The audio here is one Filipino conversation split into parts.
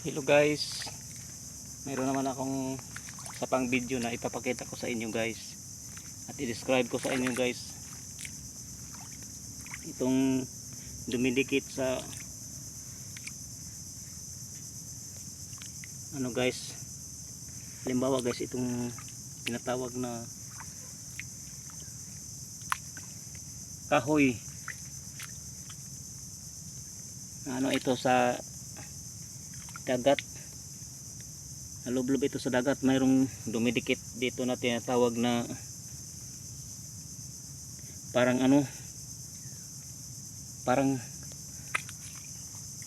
Hello guys. Mayroon naman akong sa pang video na ipapakita ko sa inyo guys. At i-describe ko sa inyo guys. Itong dumidikit sa ano guys. Halimbawa guys itong tinatawag na kahoy. Ano ito sa dagat. Nalublob ito sa dagat. Mayroong dumidikit dito na tinatawag na parang ano parang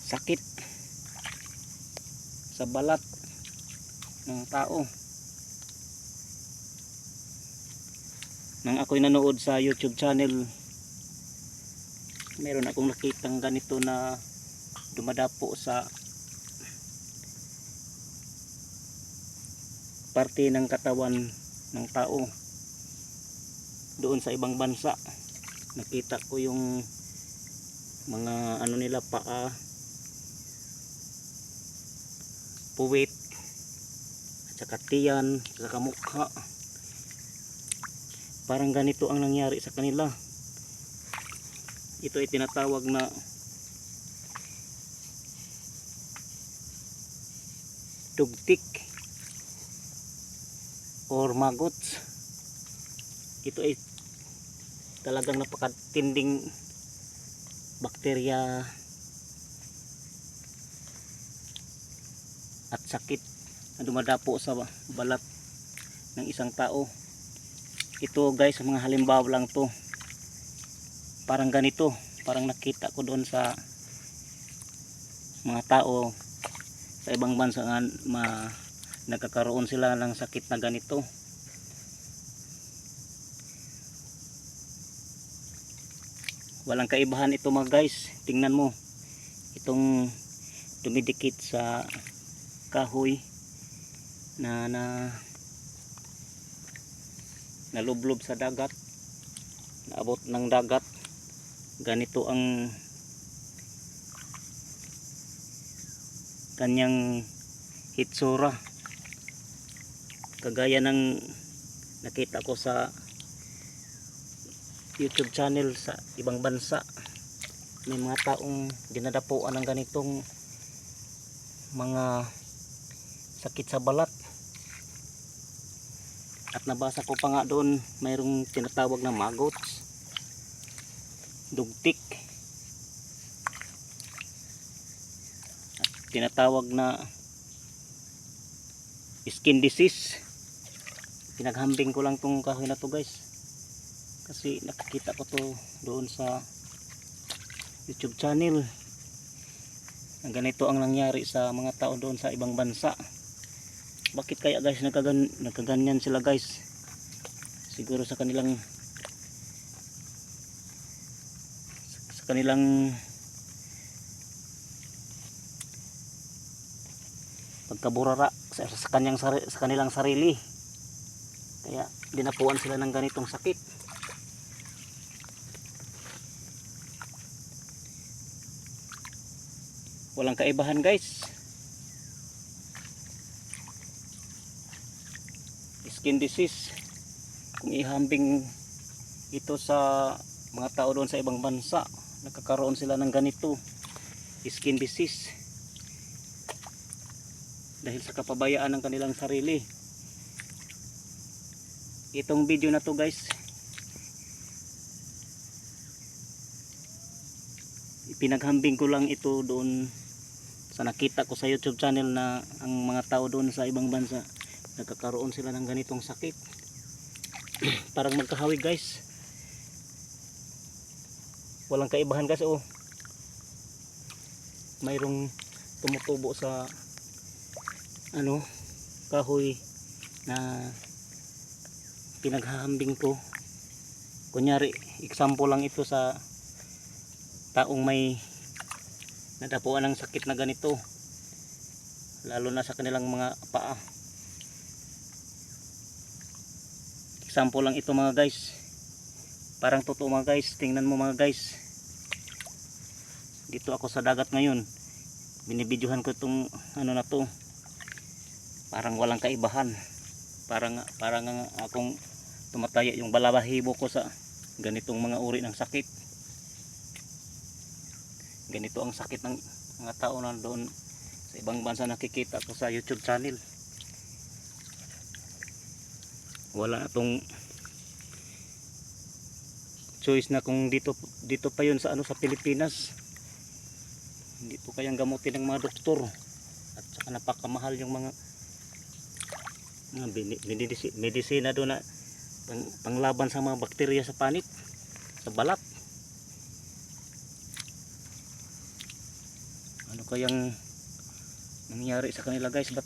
sakit sa balat ng tao. Nang ako'y nanood sa youtube channel meron akong nakitang ganito na dumadapo sa parte ng katawan ng tao doon sa ibang bansa. Nakita ko yung mga ano nila paa puwit at saka tiyan at saka mukha parang ganito ang nangyari sa kanila. Ito ay tinatawag na tugtik or magots ito ay talagang napakatinding bakterya at sakit na dumadapo sa balat ng isang tao. Ito guys mga halimbawa lang to. Parang ganito parang nakita ko doon sa mga tao sa ibang bansa nga ma, nagkakaroon sila ng sakit na ganito. Walang kaibahan ito mga guys. Tingnan mo. Itong dumidikit sa kahoy na na nalublob sa dagat. Naabot ng dagat. Ganito ang kanyang hitsura kagaya ng nakita ko sa youtube channel sa ibang bansa. May mga taong dinadapuan ng ganitong mga sakit sa balat. At nabasa ko pa nga doon mayroong tinatawag na maggots dugtik. At tinatawag na skin disease pinaghambing ko lang tong kahoy na to guys. Kasi nakikita ko to doon sa youtube channel. Na ganito ang nangyari sa mga tao doon sa ibang bansa. Bakit kaya guys nagkagan nagkaganyan sila guys? Siguro sa kanilang sa kanilang pagkaburara sa, sa kanyang sa kanilang sarili kaya dinapuan sila ng ganitong sakit. Walang kaibahan guys. Skin disease. Kung ihambing ito sa mga tao doon sa ibang bansa nakakaroon sila ng ganito skin disease. Dahil sa kapabayaan ng kanilang sarili itong video na to guys. Ipinaghambing ko lang ito doon sa nakita ko sa youtube channel na ang mga tao doon sa ibang bansa nagkakaroon sila ng ganitong sakit. Parang magkahawig guys. Walang kaibahan guys oh. Mayroong tumutubo sa ano kahoy na pinaghahambing ko kunyari example lang ito sa taong may nadapuan ng sakit na ganito. Lalo na sa kanilang mga paa. Example lang ito mga guys. Parang totoo mga guys. Tingnan mo mga guys. Dito ako sa dagat ngayon. Binibidyohan ko itong ano na to. Parang walang kaibahan. Parang parang akong tumataya yung balabahibo ko sa ganitong mga uri ng sakit. Ganito ang sakit ng mga tao na doon sa ibang bansa nakikita ko sa youtube channel. Wala na tong choice na kung dito dito pa yun sa ano sa Pilipinas. Hindi po kayang gamutin ng mga doktor. At saka napakamahal yung mga mga medisina doon na pang, panglaban sa mga bakterya sa panit sa balat. Ano kayang nangyari sa kanila guys? Ba't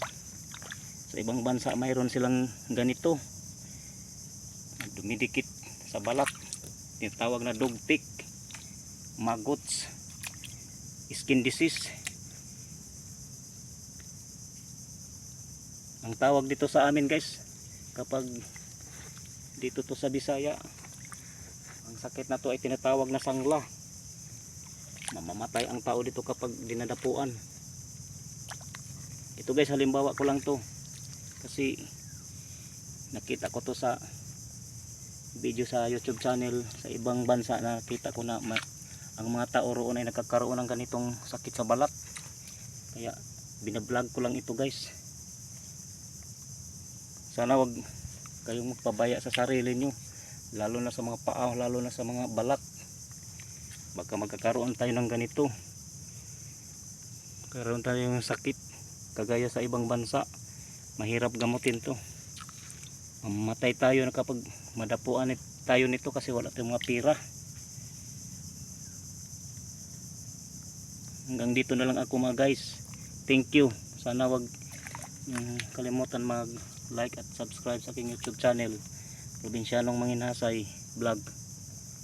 sa ibang bansa mayroon silang ganito? Dumidikit sa balat. Tinatawag na dog tick maggots skin disease. Ang tawag dito sa amin guys kapag dito to sa Bisaya. Ang sakit na to ay tinatawag na sangla. Mamamatay ang tao dito kapag dinadapuan. Ito guys halimbawa ko lang to. Kasi nakita ko to sa video sa youtube channel sa ibang bansa na nakita ko na ang mga tao roon ay nagkakaroon ng ganitong sakit sa balat. Kaya binablog ko lang ito guys. Sana wag kayong magpabaya sa sarili nyo. Lalo na sa mga paa lalo na sa mga balat baka magkakaroon tayo ng ganito. Karoon tayo ng sakit. Kagaya sa ibang bansa mahirap gamutin to. Mamatay tayo na kapag madapuan tayo nito kasi wala tayong mga pira. Hanggang dito na lang ako mga guys. Thank you. Sana wag mm, kalimutan mag like at subscribe sa aking youtube channel Probinsyanong Manginhasay Vlog